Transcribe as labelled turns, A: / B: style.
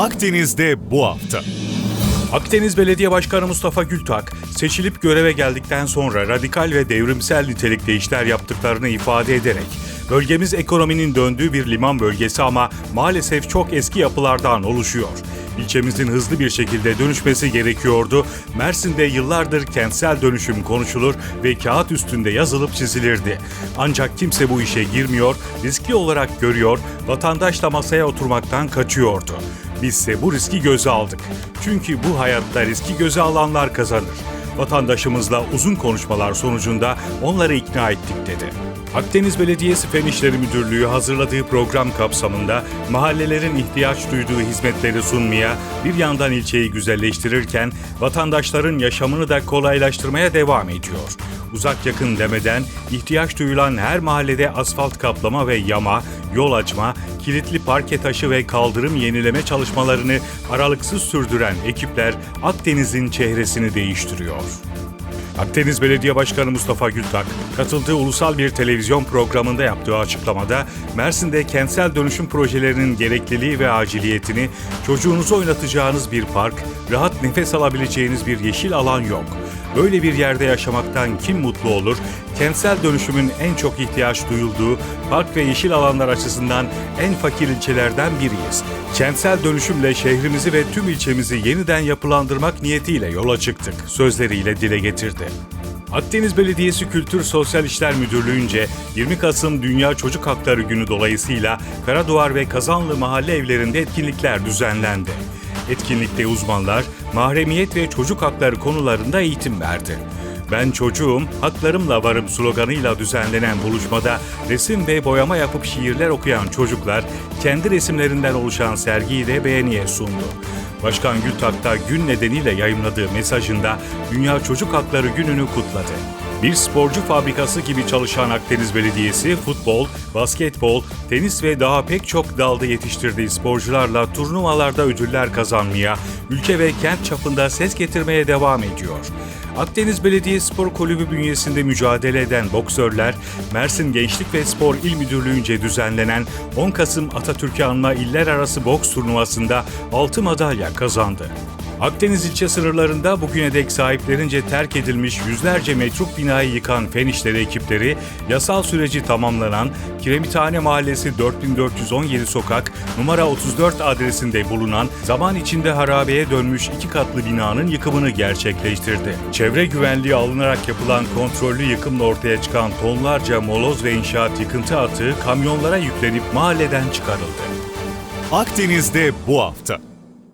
A: Akdeniz'de bu hafta. Akdeniz Belediye Başkanı Mustafa Gültak, seçilip göreve geldikten sonra radikal ve devrimsel nitelikte işler yaptıklarını ifade ederek, bölgemiz ekonominin döndüğü bir liman bölgesi ama maalesef çok eski yapılardan oluşuyor. İlçemizin hızlı bir şekilde dönüşmesi gerekiyordu. Mersin'de yıllardır kentsel dönüşüm konuşulur ve kağıt üstünde yazılıp çizilirdi. Ancak kimse bu işe girmiyor, riskli olarak görüyor, vatandaş da masaya oturmaktan kaçıyordu. Bizse bu riski göze aldık. Çünkü bu hayatta riski göze alanlar kazanır. Vatandaşımızla uzun konuşmalar sonucunda onları ikna ettik dedi. Akdeniz Belediyesi Fen İşleri Müdürlüğü hazırladığı program kapsamında mahallelerin ihtiyaç duyduğu hizmetleri sunmaya, bir yandan ilçeyi güzelleştirirken vatandaşların yaşamını da kolaylaştırmaya devam ediyor. Uzak yakın demeden ihtiyaç duyulan her mahallede asfalt kaplama ve yama, yol açma, kilitli parke taşı ve kaldırım yenileme çalışmalarını aralıksız sürdüren ekipler Akdeniz'in çehresini değiştiriyor. Akdeniz Belediye Başkanı Mustafa Gültak, katıldığı ulusal bir televizyon programında yaptığı açıklamada Mersin'de kentsel dönüşüm projelerinin gerekliliği ve aciliyetini, çocuğunuzu oynatacağınız bir park, rahat nefes alabileceğiniz bir yeşil alan yok. Böyle bir yerde yaşamaktan kim mutlu olur? Kentsel dönüşümün en çok ihtiyaç duyulduğu park ve yeşil alanlar açısından en fakir ilçelerden biriyiz. Kentsel dönüşümle şehrimizi ve tüm ilçemizi yeniden yapılandırmak niyetiyle yola çıktık sözleriyle dile getirdi. Akdeniz Belediyesi Kültür Sosyal İşler Müdürlüğü'nce 20 Kasım Dünya Çocuk Hakları Günü dolayısıyla Karaduvar ve Kazanlı mahalle evlerinde etkinlikler düzenlendi. Etkinlikte uzmanlar mahremiyet ve çocuk hakları konularında eğitim verdi. Ben çocuğum, haklarımla varım sloganıyla düzenlenen buluşmada resim ve boyama yapıp şiirler okuyan çocuklar kendi resimlerinden oluşan sergiyi de beğeniye sundu. Başkan Gültak da gün nedeniyle yayımladığı mesajında Dünya Çocuk Hakları Günü'nü kutladı. Bir sporcu fabrikası gibi çalışan Akdeniz Belediyesi futbol, basketbol, tenis ve daha pek çok dalda yetiştirdiği sporcularla turnuvalarda ödüller kazanmaya, ülke ve kent çapında ses getirmeye devam ediyor. Akdeniz Belediye Spor Kulübü bünyesinde mücadele eden boksörler, Mersin Gençlik ve Spor İl Müdürlüğü'nce düzenlenen 10 Kasım Atatürk'ü anma iller arası boks turnuvasında 6 madalya kazandı. Akdeniz ilçe sınırlarında bugüne dek sahiplerince terk edilmiş yüzlerce metruk binayı yıkan fen işleri ekipleri, yasal süreci tamamlanan Kiremithane Mahallesi 4417 sokak numara 34 adresinde bulunan zaman içinde harabeye dönmüş iki katlı binanın yıkımını gerçekleştirdi. Çevre güvenliği alınarak yapılan kontrollü yıkımla ortaya çıkan tonlarca moloz ve inşaat yıkıntı atığı kamyonlara yüklenip mahalleden çıkarıldı. Akdeniz'de bu hafta.